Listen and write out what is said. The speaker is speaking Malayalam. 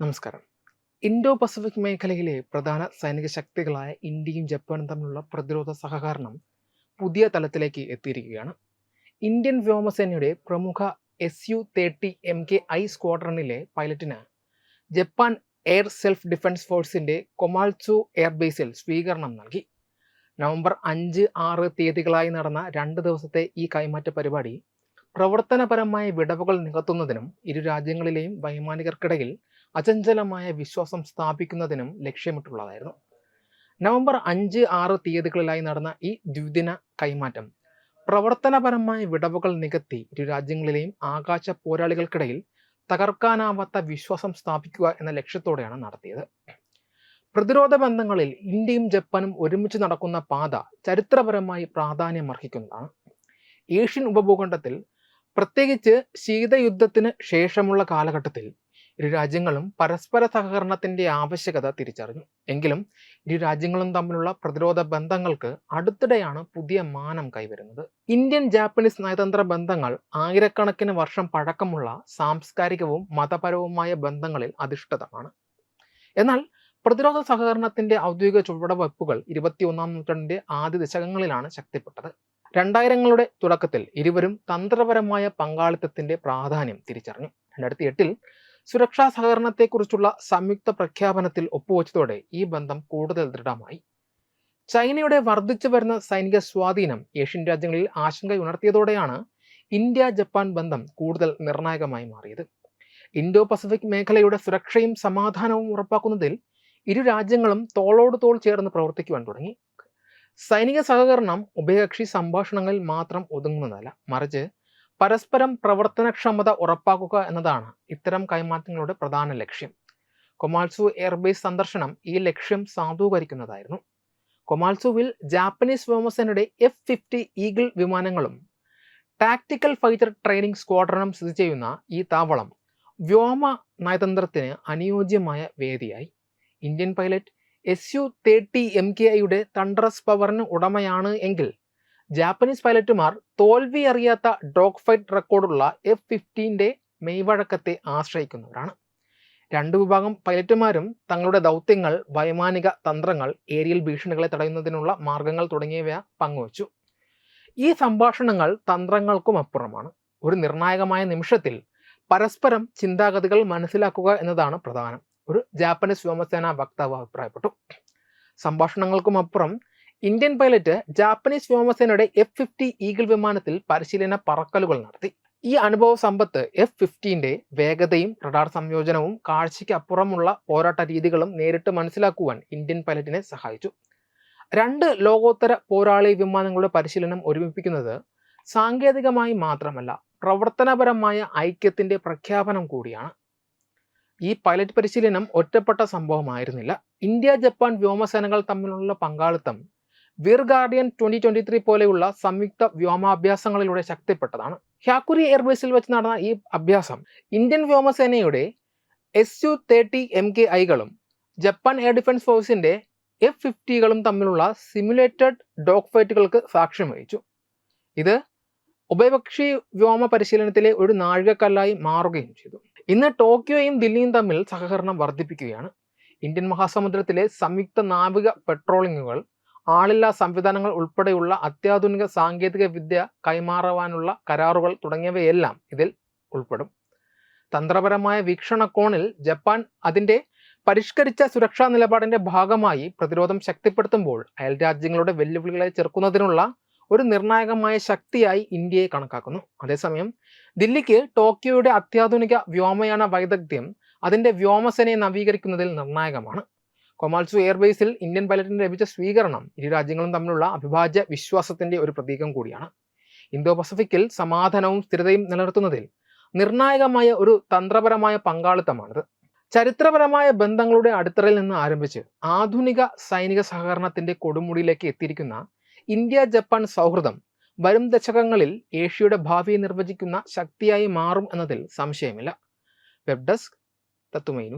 നമസ്കാരം. ഇൻഡോ പസഫിക് മേഖലയിലെ പ്രധാന സൈനിക ശക്തികളായ ഇന്ത്യയും ജപ്പാനും തമ്മിലുള്ള പ്രതിരോധ സഹകരണം പുതിയ തലത്തിലേക്ക് എത്തിയിരിക്കുകയാണ്. ഇന്ത്യൻ വ്യോമസേനയുടെ പ്രമുഖ S U thirty M K I സ്ക്വാഡ്രണിലെ പൈലറ്റിന് ജപ്പാൻ എയർ സെൽഫ് ഡിഫൻസ് ഫോഴ്സിന്റെ കൊമാൽസു എയർബേസിൽ സ്വീകരണം നൽകി. നവംബർ അഞ്ച് ആറ് തീയതികളായി നടന്ന രണ്ട് ദിവസത്തെ ഈ കൈമാറ്റ പരിപാടി പ്രവർത്തനപരമായ വിടവുകൾ നികത്തുന്നതിനും ഇരു രാജ്യങ്ങളിലെയും വൈമാനികർക്കിടയിൽ അചഞ്ചലമായ വിശ്വാസം സ്ഥാപിക്കുന്നതിനും ലക്ഷ്യമിട്ടുള്ളതായിരുന്നു. നവംബർ അഞ്ച് ആറ് തീയതികളിലായി നടന്ന ഈ ദ്വിദിന കൈമാറ്റം പ്രവർത്തനപരമായ വിടവുകൾ നികത്തി ഇരു രാജ്യങ്ങളിലെയും ആകാശ പോരാളികൾക്കിടയിൽ തകർക്കാനാവാത്ത വിശ്വാസം സ്ഥാപിക്കുക എന്ന ലക്ഷ്യത്തോടെയാണ് നടത്തിയത്. പ്രതിരോധ ബന്ധങ്ങളിൽ ഇന്ത്യയും ജപ്പാനും ഒരുമിച്ച് നടക്കുന്ന പാത ചരിത്രപരമായി പ്രാധാന്യമർഹിക്കുന്നതാണ് ഏഷ്യൻ ഉപഭൂഖണ്ഡത്തിൽ പ്രത്യേകിച്ച് ശീതയുദ്ധത്തിന് ശേഷമുള്ള കാലഘട്ടത്തിൽ ഇരു രാജ്യങ്ങളും പരസ്പര സഹകരണത്തിന്റെ ആവശ്യകത തിരിച്ചറിഞ്ഞു. എങ്കിലും ഇരു രാജ്യങ്ങളും തമ്മിലുള്ള പ്രതിരോധ ബന്ധങ്ങൾക്ക് അടുത്തിടെയാണ് പുതിയ മാനം കൈവരുന്നത്. ഇന്ത്യൻ ജാപ്പനീസ് നയതന്ത്ര ബന്ധങ്ങൾ ആയിരക്കണക്കിന് വർഷം പഴക്കമുള്ള സാംസ്കാരികവും മതപരവുമായ ബന്ധങ്ങളിൽ അധിഷ്ഠിതമാണ്. എന്നാൽ പ്രതിരോധ സഹകരണത്തിന്റെ ഔദ്യോഗിക ചുവടുവയ്പ്പുകൾ ഇരുപത്തിയൊന്നാം നൂറ്റാണ്ടിന്റെ ആദ്യ ദശകങ്ങളിലാണ് ശക്തിപ്പെട്ടത്. രണ്ടായിരങ്ങളുടെ തുടക്കത്തിൽ ഇരുവരും തന്ത്രപരമായ പങ്കാളിത്തത്തിന്റെ പ്രാധാന്യം തിരിച്ചറിഞ്ഞു. രണ്ടായിരത്തി എട്ടിൽ സുരക്ഷാ സഹകരണത്തെക്കുറിച്ചുള്ള സംയുക്ത പ്രഖ്യാപനത്തിൽ ഒപ്പുവെച്ചതോടെ ഈ ബന്ധം കൂടുതൽ ദൃഢമായി. ചൈനയുടെ വർദ്ധിച്ചു വരുന്ന സൈനിക സ്വാധീനം ഏഷ്യൻ രാജ്യങ്ങളിൽ ആശങ്കയുണർത്തിയതോടെയാണ് ഇന്ത്യ ജപ്പാൻ ബന്ധം കൂടുതൽ നിർണായകമായി മാറിയത്. ഇൻഡോ പസഫിക് മേഖലയുടെ സുരക്ഷയും സമാധാനവും ഉറപ്പാക്കുന്നതിൽ ഇരു രാജ്യങ്ങളും തോളോട് തോൾ ചേർന്ന് പ്രവർത്തിക്കുവാൻ തുടങ്ങി. സൈനിക സഹകരണം ഉഭയകക്ഷി സംഭാഷണങ്ങളിൽ മാത്രം ഒതുങ്ങുന്നതല്ല മറിച്ച് പരസ്പരം പ്രവർത്തനക്ഷമത ഉറപ്പാക്കുക എന്നതാണ് ഇത്തരം കൈമാറ്റങ്ങളുടെ പ്രധാന ലക്ഷ്യം. കൊമാൽസു എയർബേസ് സന്ദർശനം ഈ ലക്ഷ്യം സാധൂകരിക്കുന്നതായിരുന്നു. കൊമാൽസുവിൽ ജാപ്പനീസ് വ്യോമസേനയുടെ എഫ് ഫിഫ്റ്റി ഈഗിൾ വിമാനങ്ങളും ടാക്ടിക്കൽ ഫൈറ്റർ ട്രെയിനിങ് സ്ക്വാഡ്രനും സ്ഥിതി ചെയ്യുന്ന ഈ താവളം വ്യോമ നയതന്ത്രത്തിന് അനുയോജ്യമായ വേദിയായി. Indian pilot S U thirty M K ഐയുടെ തണ്ടറസ് പവറിന് ഉടമയാണ് എങ്കിൽ ജാപ്പനീസ് പൈലറ്റുമാർ തോൽവി അറിയാത്ത ഡോഗ് ഫൈറ്റ് റെക്കോർഡുള്ള എഫ് ഫിഫ്റ്റീന്റെ മെയ്വഴക്കത്തെ ആശ്രയിക്കുന്നവരാണ്. രണ്ടു വിഭാഗം പൈലറ്റുമാരും തങ്ങളുടെ ദൗത്യങ്ങൾ വൈമാനിക തന്ത്രങ്ങൾ ഏരിയൽ ഭീഷണികളെ തടയുന്നതിനുള്ള മാർഗങ്ങൾ തുടങ്ങിയവ പങ്കുവച്ചു. ഈ സംഭാഷണങ്ങൾ തന്ത്രങ്ങൾക്കും അപ്പുറമാണ്. ഒരു നിർണായകമായ നിമിഷത്തിൽ പരസ്പരം ചിന്താഗതികൾ മനസ്സിലാക്കുക എന്നതാണ് പ്രധാനം. ഒരു ജാപ്പനീസ് വ്യോമസേന വക്താവ് അഭിപ്രായപ്പെട്ടു. സംഭാഷണങ്ങൾക്കും അപ്പുറം ഇന്ത്യൻ പൈലറ്റ് ജാപ്പനീസ് വ്യോമസേനയുടെ എഫ് ഫിഫ്റ്റി ഈഗിൾ വിമാനത്തിൽ പരിശീലന പറക്കലുകൾ നടത്തി. ഈ അനുഭവ സമ്പത്ത് എഫ് ഫിഫ്റ്റീന്റെ വേഗതയും റഡാർ സംയോജനവും കാഴ്ചയ്ക്ക് അപ്പുറമുള്ള പോരാട്ട രീതികളും നേരിട്ട് മനസ്സിലാക്കുവാൻ ഇന്ത്യൻ പൈലറ്റിനെ സഹായിച്ചു. രണ്ട് ലോകോത്തര പോരാളി വിമാനങ്ങളുടെ പരിശീലനം ഒരുമിപ്പിക്കുന്നത് സാങ്കേതികമായി മാത്രമല്ല പ്രവർത്തനപരമായ ഐക്യത്തിന്റെ പ്രഖ്യാപനം കൂടിയാണ്. ഈ പൈലറ്റ് പരിശീലനം ഒറ്റപ്പെട്ട സംഭവമായിരുന്നില്ല. ഇന്ത്യ ജപ്പാൻ വ്യോമസേനകൾ തമ്മിലുള്ള പങ്കാളിത്തം Veer guardian twenty twenty three പോലെയുള്ള സംയുക്ത വ്യോമാഭ്യാസങ്ങളിലൂടെ ശക്തിപ്പെട്ടതാണ്. ഹ്യാക്കുരി എയർബേസിൽ വെച്ച് നടന്ന ഈ അഭ്യാസം ഇന്ത്യൻ വ്യോമസേനയുടെ S U thirty M K ഐകളും Japan air defence ഫോഴ്സിന്റെ എഫ് ഫിഫ്റ്റികളും തമ്മിലുള്ള സിമുലേറ്റഡ് ഡോഗ് ഫൈറ്റുകൾക്ക് സാക്ഷ്യം വഹിച്ചു. ഇത് ഉഭയപക്ഷി വ്യോമ പരിശീലനത്തിലെ ഒരു നാഴികക്കല്ലായി മാറുകയും ചെയ്തു. ഇന്ന് ടോക്കിയോയും ദില്ലിയും തമ്മിൽ സഹകരണം വർദ്ധിപ്പിക്കുകയാണ്. ഇന്ത്യൻ മഹാസമുദ്രത്തിലെ സംയുക്ത നാവിക പെട്രോളിങ്ങുകൾ ആളില്ലാ സംവിധാനങ്ങൾ ഉൾപ്പെടെയുള്ള അത്യാധുനിക സാങ്കേതിക വിദ്യ കൈമാറുവാനുള്ള കരാറുകൾ തുടങ്ങിയവയെല്ലാം ഇതിൽ ഉൾപ്പെടും. തന്ത്രപരമായ വീക്ഷണകോണിൽ ജപ്പാൻ അതിന്റെ പരിഷ്കരിച്ച സുരക്ഷാ നിലപാടിന്റെ ഭാഗമായി പ്രതിരോധം ശക്തിപ്പെടുത്തുമ്പോൾ അയൽ രാജ്യങ്ങളുടെ വെല്ലുവിളികളെ ചെറുക്കുന്നതിനുള്ള ഒരു നിർണായകമായ ശക്തിയായി ഇന്ത്യയെ കണക്കാക്കുന്നു. അതേസമയം ദില്ലിക്ക് ടോക്കിയോയുടെ അത്യാധുനിക വ്യോമയാന വൈദഗ്ധ്യം അതിന്റെ വ്യോമസേനയെ നവീകരിക്കുന്നതിൽ നിർണായകമാണ്. കൊമാൽസു എയർബേസിൽ ഇന്ത്യൻ പൈലറ്റിന് ലഭിച്ച സ്വീകരണം ഇരു രാജ്യങ്ങളും തമ്മിലുള്ള അവിഭാജ്യ വിശ്വാസത്തിന്റെ ഒരു പ്രതീകം കൂടിയാണ്. ഇന്തോ പസഫിക്കിൽ സമാധാനവും സ്ഥിരതയും നിലനിർത്തുന്നതിൽ നിർണായകമായ ഒരു തന്ത്രപരമായ പങ്കാളിത്തമാണിത്. ചരിത്രപരമായ ബന്ധങ്ങളുടെ അടിത്തറയിൽ നിന്ന് ആരംഭിച്ച് ആധുനിക സൈനിക സഹകരണത്തിന്റെ കൊടുമുടിയിലേക്ക് എത്തിയിരിക്കുന്ന ഇന്ത്യ ജപ്പാൻ സൗഹൃദം വരും ദശകങ്ങളിൽ ഏഷ്യയുടെ ഭാവിയെ നിർവചിക്കുന്ന ശക്തിയായി മാറും എന്നതിൽ സംശയമില്ല. വെബ് ഡെസ്ക് തത്തുമൈ